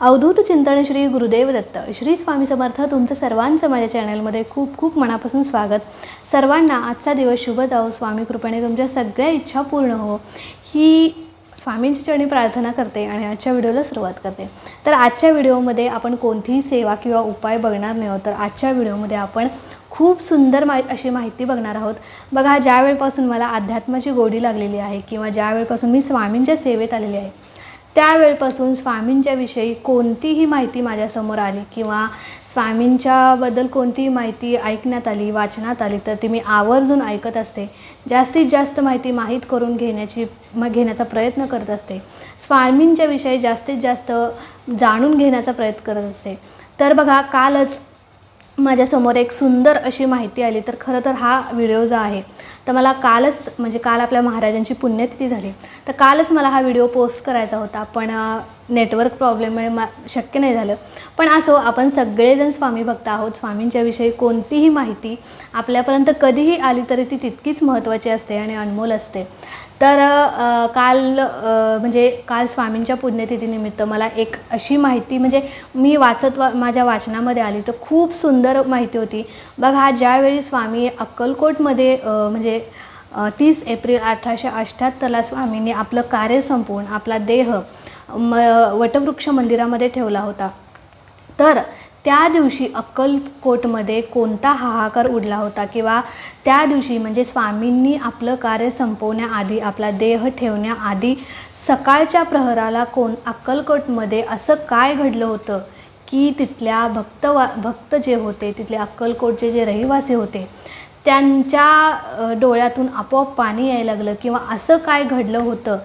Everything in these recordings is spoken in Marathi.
अवधूत चिंतन श्री गुरुदेव दत्त. श्री स्वामी समर्थ तुमचं सर्वांचं माझ्या चॅनलमध्ये खूप खूप मनापासून स्वागत. सर्वांना आजचा दिवस शुभ जाओ स्वामी कृपेने तुमच्या सगळ्या इच्छा पूर्ण हो. ही स्वामींची चरणी प्रार्थना करते आणि आजच्या व्हिडिओला सुरुवात करते. तर आजच्या व्हिडिओमध्ये आपण कोणतीही सेवा किंवा उपाय बघणार नाही आहोत. तर आजच्या व्हिडिओमध्ये आपण खूप सुंदर मा अशी माहिती बघणार आहोत. बघा ज्या वेळपासून मला अध्यात्माची गोडी लागलेली आहे किंवा ज्या वेळपासून मी स्वामींच्या सेवेत आलेली आहे त्यावेळपासून स्वामींच्या विषयी कोणतीही माहिती माझ्यासमोर आली किंवा स्वामींच्याबद्दल कोणतीही माहिती ऐकण्यात आली वाचनात आली तर ती मी आवर्जून ऐकत असते. जास्तीत जास्त माहिती माहीत करून घेण्याची म घेण्याचा प्रयत्न करत असते. स्वामींच्या विषयी जास्तीत जास्त जाणून घेण्याचा प्रयत्न करत असते. तर बघा कालच माझ्यासमोर एक सुंदर अशी माहिती आली तर खरं तर हा व्हिडिओ जो आहे तर मला कालच म्हणजे काल आपल्या महाराजांची पुण्यतिथी झाली. तर कालच मला हा व्हिडिओ पोस्ट करायचा होता पण नेटवर्क प्रॉब्लेममुळे मा शक्य नाही झालं. पण असो आपण सगळेजण स्वामी भक्त आहोत स्वामींच्याविषयी कोणतीही माहिती आपल्यापर्यंत कधीही आली तरी ती तितकीच महत्त्वाची असते आणि अनमोल असते. तर काल म्हणजे काल स्वामींच्या पुण्यतिथीनिमित्त मला एक अशी माहिती म्हणजे मी वाचत वा माझ्या वाचनामध्ये आली तर खूप सुंदर माहिती होती. बघा ज्यावेळी स्वामी अक्कलकोटमध्ये म्हणजे तीस एप्रिल अठराशे अठ्ठ्याहत्तरला स्वामींनी आपलं कार्य संपवून आपला देह म वटवृक्ष मंदिरामध्ये ठेवला होता. तर त्या दिवशी अक्कलकोटमध्ये कोणता हाहाकार उडला होता किंवा त्या दिवशी म्हणजे स्वामींनी आपलं कार्य संपवण्याआधी आपला देह ठेवण्याआधी सकाळच्या प्रहराला कोण अक्कलकोटमध्ये असं काय घडलं होतं? की तिथल्या भक्त वा भक्त जे होते तिथले अक्कलकोटचे जे रहिवासी होते त्यांच्या डोळ्यातून आपोआप पाणी यायला लागलं किंवा असं काय घडलं होतं?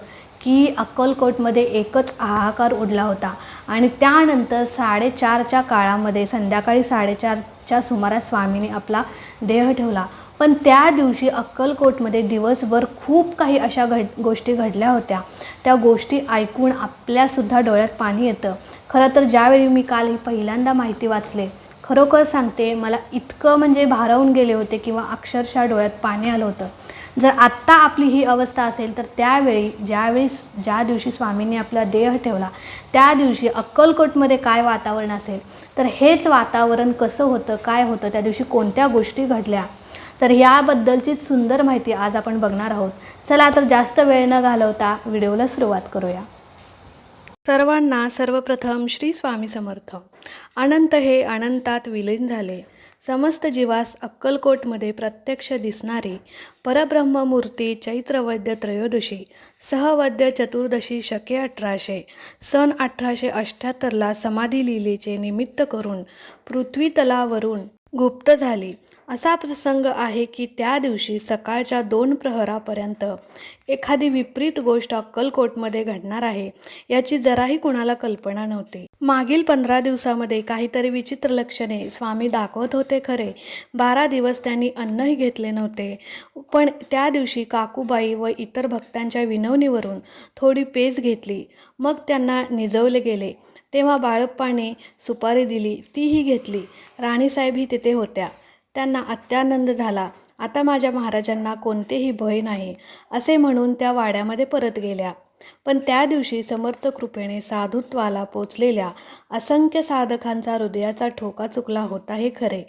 की अक्कलकोटमध्ये एकच हाहाकार उडला होता. आणि त्यानंतर साडेचारच्या काळामध्ये संध्याकाळी साडेचारच्या सुमारास स्वामीने आपला देह ठेवला. पण त्या दिवशी अक्कलकोटमध्ये दिवसभर खूप काही अशा घड गोष्टी घडल्या होत्या. त्या गोष्टी ऐकून आपल्यासुद्धा डोळ्यात पाणी येतं. खरं तर ज्यावेळी मी काल ही पहिल्यांदा माहिती वाचले खरोखर सांगते मला इतकं म्हणजे भारावून गेले होते किंवा अक्षरशः डोळ्यात पाणी आलं होतं. जर आत्ता आपली ही अवस्था असेल तर त्यावेळी ज्यावेळी ज्या दिवशी स्वामींनी आपला देह ठेवला त्या दिवशी अक्कलकोटमध्ये काय वातावरण असेल तर हेच वातावरण कसं होतं काय होतं त्या दिवशी कोणत्या गोष्टी घडल्या तर याबद्दलचीच सुंदर माहिती आज आपण बघणार आहोत. चला तर जास्त वेळ न घालवता व्हिडिओला सुरुवात करूया. सर्वांना सर्वप्रथम श्री स्वामी समर्थ. अनंत हे अनंतात विलीन झाले. समस्त जीवास अक्कलकोटमध्ये प्रत्यक्ष दिसणारी परब्रह्ममूर्ती चैत्रवैद्य त्रयोदशी सहवद्य चतुर्दशी शके अठराशे सन अठराशे अठ्ठ्याहत्तरला समाधी लिहिलेचे निमित्त करून पृथ्वीतलावरून गुप्त झाली. असा प्रसंग आहे की त्या दिवशी सकाळच्या दोन प्रहरापर्यंत एखादी विपरीत गोष्ट अक्कलकोटमध्ये घडणार आहे याची जराही कुणाला कल्पना नव्हती. मागील पंधरा दिवसामध्ये काहीतरी विचित्र लक्षणे स्वामी दाखवत होते खरे. बारा दिवस त्यांनी अन्नही घेतले नव्हते. पण त्या दिवशी काकूबाई व इतर भक्तांच्या विनवणीवरून थोडी पेज घेतली. मग त्यांना निजवले गेले. तेव्हा बाळप्पाने सुपारी दिली तीही घेतली. राणीसाहेबही तिथे होत्या. त्यांना अत्यानंद झाला. आता माझ्या महाराजांना कोणतेही भय नाही असे म्हणून त्या वाड्यामध्ये परत गेल्या. पण त्या दिवशी समर्थ कृपेने साधुत्वाला पोचलेल्या असंख्य साधकांचा हृदयाचा ठोका चुकला होता हे खरे.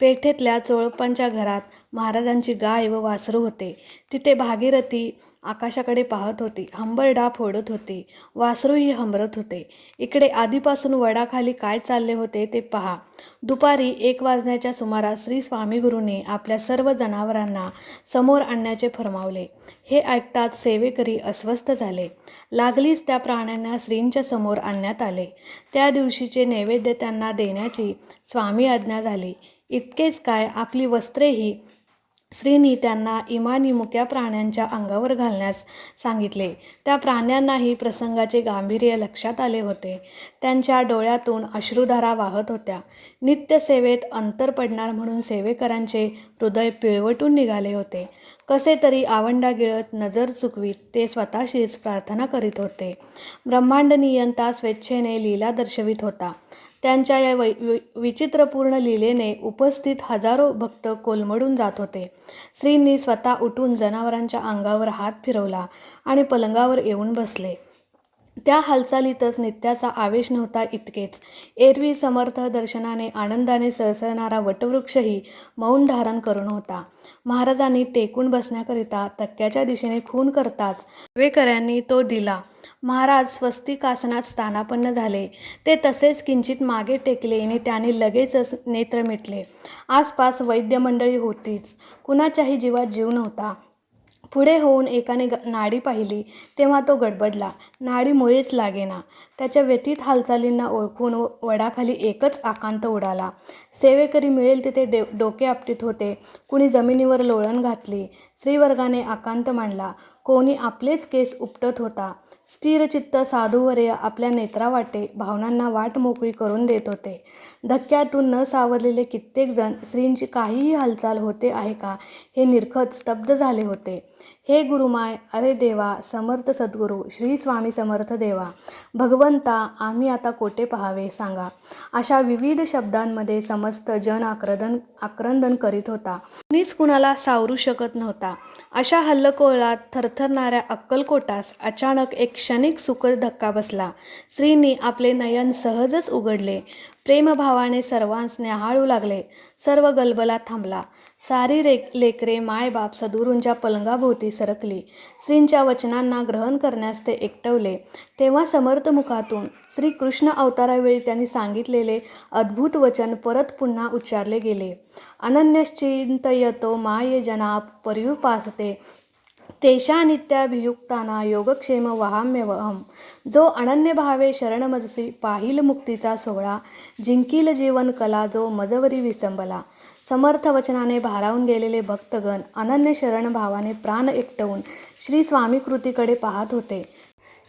पेठेतल्या चोळप्पांच्या घरात महाराजांची गाय व वासरू होते. तिथे भागीरथी आकाशाकडे पाहत होती. हंबरडा ओढत होती. वासरूही हंबरत होते. इकडे आधीपासून वडाखाली काय चालले होते ते पहा. दुपारी एक वाजण्याच्या सुमारास श्री स्वामी गुरुने आपल्या सर्व जनावरांना समोर आणण्याचे फरमावले. हे ऐकताच सेवेकरी अस्वस्थ झाले. लागलीच त्या प्राण्यांना श्रींच्या समोर आणण्यात आले. त्या दिवशीचे नैवेद्य त्यांना देण्याची स्वामी आज्ञा झाली. इतकेच काय आपली वस्त्रेही श्रीनी त्यांना इमानी मुक्या प्राण्यांच्या अंगावर घालण्यास सांगितले. त्या प्राण्यांनाही प्रसंगाचे गांभीर्य लक्षात आले होते. त्यांच्या डोळ्यातून अश्रुधारा वाहत होत्या. नित्यसेवेत अंतर पडणार म्हणून सेवेकरांचे हृदय पिळवटून निघाले होते. कसे तरी आवंडा गिळत नजर चुकवीत ते स्वतःशीच प्रार्थना करीत होते. ब्रह्मांड नियंता स्वेच्छेने लीला दर्शवित होता. त्यांच्या या वै वि विचित्रपूर्ण लीलेने उपस्थित हजारो भक्त कोलमडून जात होते. श्रींनी स्वतः उठून जनावरांच्या अंगावर हात फिरवला आणि पलंगावर येऊन बसले. त्या हालचालीतच नित्याचा आवेश नव्हता इतकेच. एरवी समर्थ दर्शनाने आनंदाने सळसळणारा वटवृक्षही मौन धारण करून होता. महाराजांनी टेकून बसण्याकरिता तक्क्याच्या दिशेने खून करताच वेकऱ्यांनी तो दिला. महाराज स्वस्तिकासनात स्थानापन्न झाले. ते तसेच किंचित मागे टेकले आणि त्याने लगेचच नेत्र मिटले. आसपास वैद्यमंडळी होतीच. कुणाच्याही जीवात जीव नव्हता. पुढे होऊन एकाने ग नाडी पाहिली. तेव्हा तो गडबडला. नाडी मुळीच लागेना. त्याच्या व्यतीत हालचालींना ओळखून व- वडाखाली एकच आकांत उडाला. सेवेकरी मिळेल तिथे डे डोके आपटीत होते. कुणी जमिनीवर लोळण घातली. स्त्रीवर्गाने आकांत मांडला. कोणी आपलेच केस उपटत होता. स्थिरचित्त साधूवर्य आपल्या नेत्रावाटे भावनांना वाट मोकळी करून देत होते. धक्क्यातून न सावरलेले कित्येक जण श्रींची काहीही हालचाल होते आहे का हे निरखत स्तब्ध झाले होते. हे गुरुमाय अरे देवा समर्थ सद्गुरू श्री स्वामी समर्थ देवा भगवंता आम्ही आता कोठे पहावे सांगा. अशा विविध शब्दांमध्ये समस्त जन आक्रदन आक्रंदन करीत होता. कुणीच कुणाला सावरू शकत नव्हता. अशा हल्लकोळात थरथरणाऱ्या अक्कलकोटास अचानक एक क्षणिक सुखद धक्का बसला. स्त्रीनी आपले नयन सहजच उघडले. प्रेमभावाने सर्वांस न्याहाळू लागले. सर्व गलबला थांबला. सारी रे लेकरे मायबाप सदुरूंच्या पलंगाभोवती सरकली. श्रींच्या वचनांना ग्रहण करण्यास ते एकटवले. तेव्हा समर्थ मुखातून श्रीकृष्ण अवतारावेळी त्यांनी सांगितलेले अद्भुत वचन परत पुन्हा उच्चारले गेले. अनन्यश्चिंतयतो माय जना पर्युपासते तेषा नित्याभियुक्ताना योगक्षेम वहाम्यवहम. जो अनन्य भावे शरणमजसी पाहिल मुक्तीचा सोहळा जिंकील जीवन कला जो मजवरी विसंबला. समर्थ वचनाने भारावून गेलेले भक्तगण अनन्य शरण भावाने प्राण एकटवून श्री स्वामी कृतीकडे पाहत होते.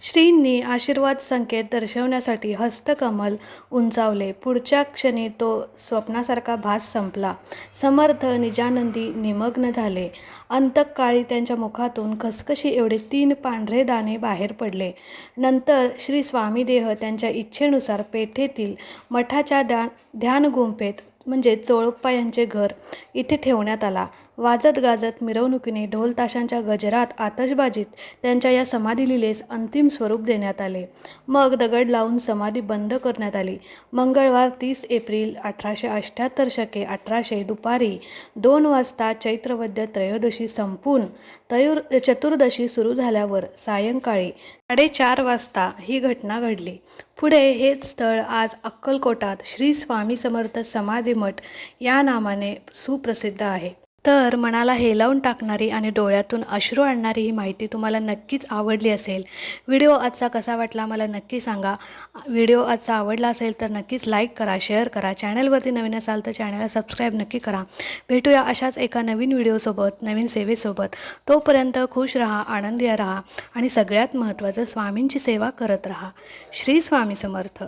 श्रींनी आशीर्वाद संकेत दर्शवण्यासाठी हस्तकमल उंचावले. पुढच्या क्षणी तो स्वप्नासारखा भास संपला. समर्थ निजानंदी निमग्न झाले. अंतकाळी त्यांच्या मुखातून खसखशी एवढे तीन पांढरे दाणे बाहेर पडले. नंतर श्री स्वामीदेह त्यांच्या इच्छेनुसार पेठेतील मठाच्या ध्या ध्यान ध्यानगुंफेत म्हणजे चोळप्पा यांचे घर इथे ठेवण्यात आला. वाजत गाजत मिरवणुकीने ढोल ताशांच्या गजरात आतषबाजीत त्यांच्या या समाधीलिलेस अंतिम स्वरूप देण्यात आले. मग दगड लावून समाधी बंद करण्यात आली. मंगळवार तीस एप्रिल अठराशे अठ्ठ्याहत्तर शके अठराशे दुपारी दोन वाजता चैत्रवद्य त्रयोदशी संपून तयुर चतुर्दशी सुरू झाल्यावर सायंकाळी साडेचार वाजता ही घटना घडली. पुढे हेच स्थळ आज अक्कलकोटात श्री स्वामी समर्थ समाधी मठ या नामाने सुप्रसिद्ध आहे. तर मनाला हेलावून टाकणारी आणि डोळ्यातून अश्रू आणणारी ही माहिती तुम्हाला नक्कीच आवडली असेल. व्हिडिओ आजचा कसा वाटला मला नक्की सांगा. व्हिडिओ आजचा आवडला असेल तर नक्कीच लाईक करा शेअर करा. चॅनलवरती नवीन असाल तर चॅनलला सबस्क्राईब नक्की करा. भेटूया अशाच एका नवीन व्हिडिओसोबत नवीन सेवेसोबत. तोपर्यंत खुश राहा आनंदी राहा आणि सगळ्यात महत्त्वाचं स्वामींची सेवा करत राहा. श्री स्वामी समर्थ.